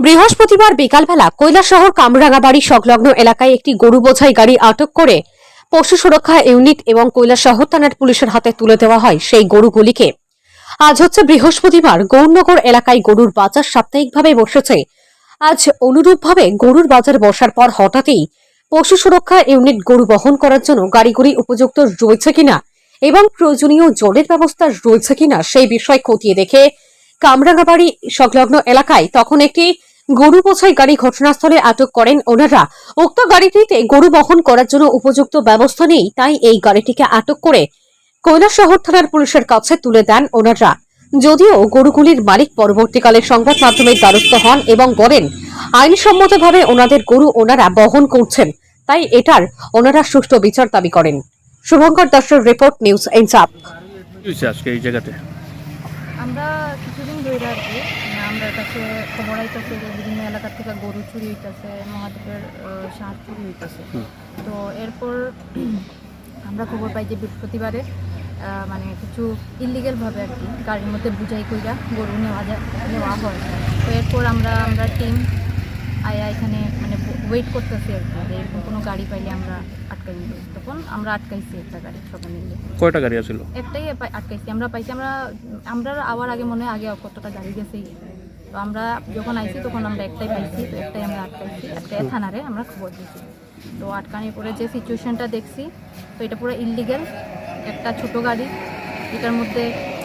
বৃহস্পতিবার বিকালবেলা কৈলাসহর কামরাঙ্গাবাড়ি সংলগ্ন এলাকায় একটি গরু বোঝাই গাড়ি আটক করে পশু সুরক্ষা ইউনিট এবং কৈলাসহর থানার পুলিশের হাতে তুলে দেওয়া হয় সেই গরুগুলিকে। আজ হচ্ছে বৃহস্পতিবার, গৌরনগর এলাকায় গরুর বাজার সাপ্তাহিকভাবে বসেছে। আজ অনুরূপভাবে গরুর বাজার বসার পর হঠাৎই পশু সুরক্ষা ইউনিট গরু বহন করার জন্য গাড়িগুলি উপযুক্ত রয়েছে কিনা এবং প্রয়োজনীয় জলের ব্যবস্থা রয়েছে কিনা সেই বিষয় খতিয়ে দেখে কামরাঙ্গাবাড়ি সংলগ্ন এলাকায় তখন একটি গরু বোঝাই গাড়ি ঘটনাস্থলে আটক করেন ওনারা। উক্ত গাড়িটিতে গরু বহন করার জন্য উপযুক্ত ব্যবস্থা নেই তাই এই গাড়িটিকে আটক করে কৈলাসহর থানার পুলিশের কাছে তুলে দেন ওনারা। যদিও গরুগুলির মালিক পরবর্তীকালে সংবাদ মাধ্যমের দ্বারস্থ হন এবং বলেন আইনসম্মতভাবে ওনাদের গরু ওনারা বহন করছেন তাই এটার ওনারা সুষ্ঠু বিচার দাবি করেন। শুভঙ্কর দাসের রিপোর্ট নিউজ আজকে এই জায়গাতে? আমরা কিছুদিন ধরে আমরা কাছে খবর আইতেছে যে বিভিন্ন এলাকা থেকে গরু চুরি হইতেছে মহাদেবের সার চুরি হইতেছে। তো এরপর আমরা খবর পাই যে বৃহস্পতিবারে মানে কিছু ইলিগেলভাবে আর কি গাড়ির মধ্যে বুঝাই কইরা গরু নেওয়া যায় নেওয়া হয়। তো এরপর আমরা আমরা টিম আয়া এখানে মানে ওয়েট করতেছি আর কি যে এরকম কোনো গাড়ি পাইলে আমরা আটকাই নিব। তখন আমরা আটকাইছি একটা গাড়ি সবাই মিলে। কয়টা গাড়ি আছিল? একটাই আটকাইছি। আমরা পাইছি আমরা আমরা আবার আগে মনে হয় আগে কতটা গাড়ি গেছে তো আমরা যখন আইছি তখন আমরা একটাই পাইছি তো একটাই আমরা আটকাইছি। একটাই থানারে আমরা খবর দিয়েছি। তো আটকানির পরে যে সিচুয়েশনটা দেখছি তো এটা পুরো ইলিগেল একটা ছোট গাড়ি এটার মধ্যে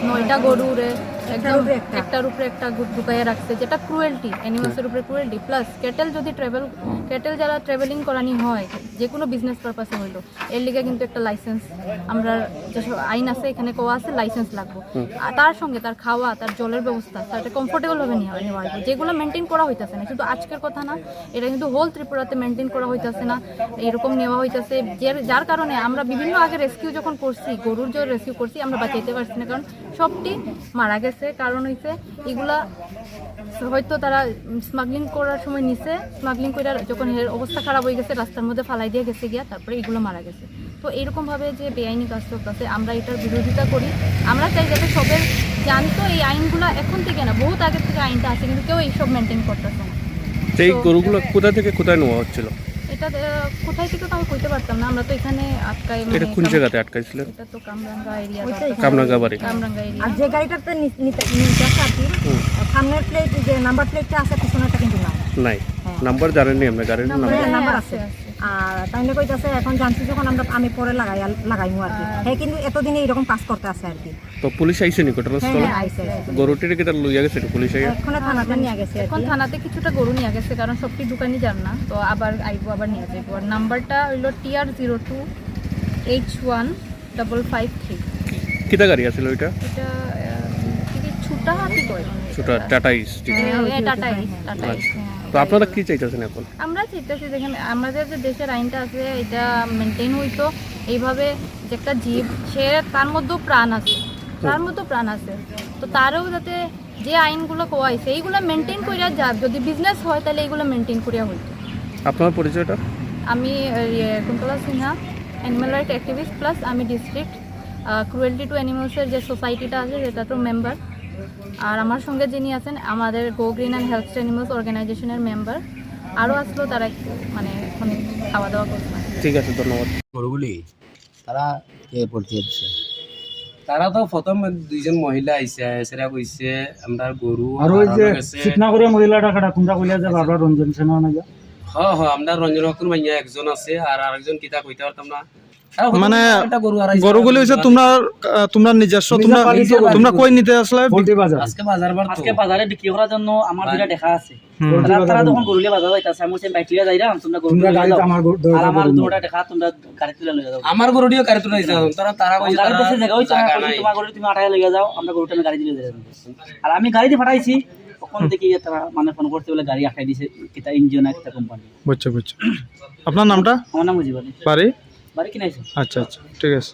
নয়টা গরুরে একদম। একটার উপরে একটা ঢুকাইয়া রাখছে যেটা ক্রুয়েলটি অ্যানিমালসের উপরে ক্রুয়েলটি প্লাস ক্যাটেল যদি ট্রাভেল ক্যাটেল যারা ট্রাভেলিং করানি হয় যে কোনো বিজনেস পারপাসে হইল এর লিগে কিন্তু একটা লাইসেন্স আমরা যেসব আইন আছে এখানে কোয়া আছে লাইসেন্স লাগবে। আর তার সঙ্গে তার খাওয়া তার জলের ব্যবস্থা তারটা কমফোর্টেবল ভাবে নেওয়া নেওয়া হইবে যেগুলো মেনটেন করা হইতেছে না শুধু আজকের কথা না এটা কিন্তু হোল ত্রিপুরাতে মেনটেন করা হইতেছে না এরকম নেওয়া হইতেছে যার যার কারণে আমরা বিভিন্ন আগে রেস্কিউ যখন করছি গরুর যে রেস্কিউ করছি আমরা বাঁচাইতে পারছি না কারণ সবটি মারা গেছে। কারণ হইছে এগুলা হয়তো তারা স্মাগলিং করার সময় নিছে। স্মাগলিং করে যখন এর অবস্থা খারাপ হয়ে গেছে রাস্তার মধ্যে ফালাই দিয়ে গেছে গিয়া তারপরে এগুলো মারা গেছে। তো এরকমভাবে যে বেআইনি কাজ চলতেছে আমরা এটার বিরোধিতা করি। আমরা চাই যাতে সবের জানতো এই আইনগুলো এখন থেকে না বহুত আগের থেকে আইনটা আছে কিন্তু কেউ এইসব মেনটেন করতেছে না। তো- গরুগুলো কোথা থেকে কোথায় নেওয়া হচ্ছিল? এটা কোথায় থেকে তো আমি কইতে পারতাম না। আমরা তো এখানে আটকাই মানে এটা কোন জায়গাতে আটকাইছিল? এটা তো কামরাঙ্গা এরিয়া কামরাঙ্গা বাড়ি। কামরাঙ্গা এরিয়া। আর যে গাড়িটাতে নি- নিতে- সামনের প্লেট যে নাম্বার প্লেটটা আছে পিছনেরটা কিন্তু না নাই। নাম্বার নাম্বার জানেননি আমরা গাড়ির নাম্বার হ্যাঁ, নাম্বার আছে, আছে। আর তাইলে কইতাছে এখন জানছি যখন আমরা আমি পরে লাগাই লাগাইমু আর কি। হ্যাঁ। কিন্তু এতদিনে এরকম কাজ করতে আছে আর কি। তো পুলিশ আইসে নি হ্যাঁ ঘটনাস্থলে হ্যাঁ। গরুটির কেটে লইয়া গেছে পুলিশ আইয়া? এক্ষণে থানাতে নিয়ে গেছে এখন থানাতে কিছুটা গরু নিয়ে গেছে কারণ সবটি দোকানই যান না। তো আবার আইবো আবার নিয়ে যাইবো। আর নাম্বারটা হইল TR zero two H one double five three. কিতা গাড়ি আছিল ওইটা? এটা কি কি ছুটা হাতি কয়? ছোটা টাটা ইস হ্যাঁ, টাটা ইস, টাটা ইস, আচ্ছা। হ্যাঁ। তো আপনারা কি চাইতেছেন এখন? আমরা চাইতেছি দেখেন আমাদের যে দেশের আইনটা আছে এটা মেনটেন হইতো। এইভাবে যে একটা জীব সে তার মধ্যেও প্রাণ আছে। তার মধ্যেও প্রাণ আছে। তো তারও যাতে যে আইনগুলো কোয়াইছে এইগুলো মেনটেন করিয়া যা যদি বিজনেস হয় তাহলে এইগুলো মেনটেন করিয়া হইতো। আপনার পরিচয়টা? আমি ইয়ে, Kuntala Sinha animal right activist plus আমি ডিস্ট্রিক্ট ক্রুয়েলটি টু অ্যানিমালসের যে সোসাইটিটা আছে সেটা তো মেম্বার আর আমার সঙ্গে যিনি আছেন আমাদের go green and health animals অর্গানাইজেশনের মেম্বার আরও আসলো তারা মানে এখন খাওয়া দাওয়া করছে। ঠিক আছে ধন্যবাদ। গরুগুলি? তারা কে দিচ্ছে তারা তো প্রথম দুইজন মহিলা আইছে সেরা কইছে আমরা গরু আর ওই যে করে মহিলাটা কাটা তোমরা কইলা যে বারবার রঞ্জন সেনা না যা হ হ আমরা রঞ্জন হকুর মাইয়া একজন আছে আর আরেকজন কিতা কইতে পারতাম না। মানে। গরুগুলি হচ্ছে তোমরা তোমরা নিজস্ব তোমরা নিজে তোমরা কই নিতে আসলে? আজকে বাজার আজকে বাজারে বিক্রি করার জন্য আমার। দুটা দেখা আছে। তারা যখন গরুলে বাজার যাইতাছে আমি বলছি বাইক লিয়ে যাইরাম তোমরা গরু তোমরা যাও। আর আমার দুটা দেখা তোমরা গাড়ি তুলে লয়ে যাও। আমার গরুটিও গাড়ি তুলে দিছে তারা তারা কইছে গাড়ি বসে জায়গা হইছে তোমার গরু তুমি আটায় লয়ে যাও আমরা গরুটা গাড়ি দিয়ে যাই আর আমি গাড়ি দিয়ে পাঠাইছি তখন দেখি যে তারা মানে ফোন করতে বলে গাড়ি আটাই দিছে এটা ইঞ্জিন একটা কোম্পানি বুঝছ বুঝছ। আপনার নামটা? আমার নাম বুঝি বলে বাড়ি? আচ্ছা আচ্ছা ঠিক আছে।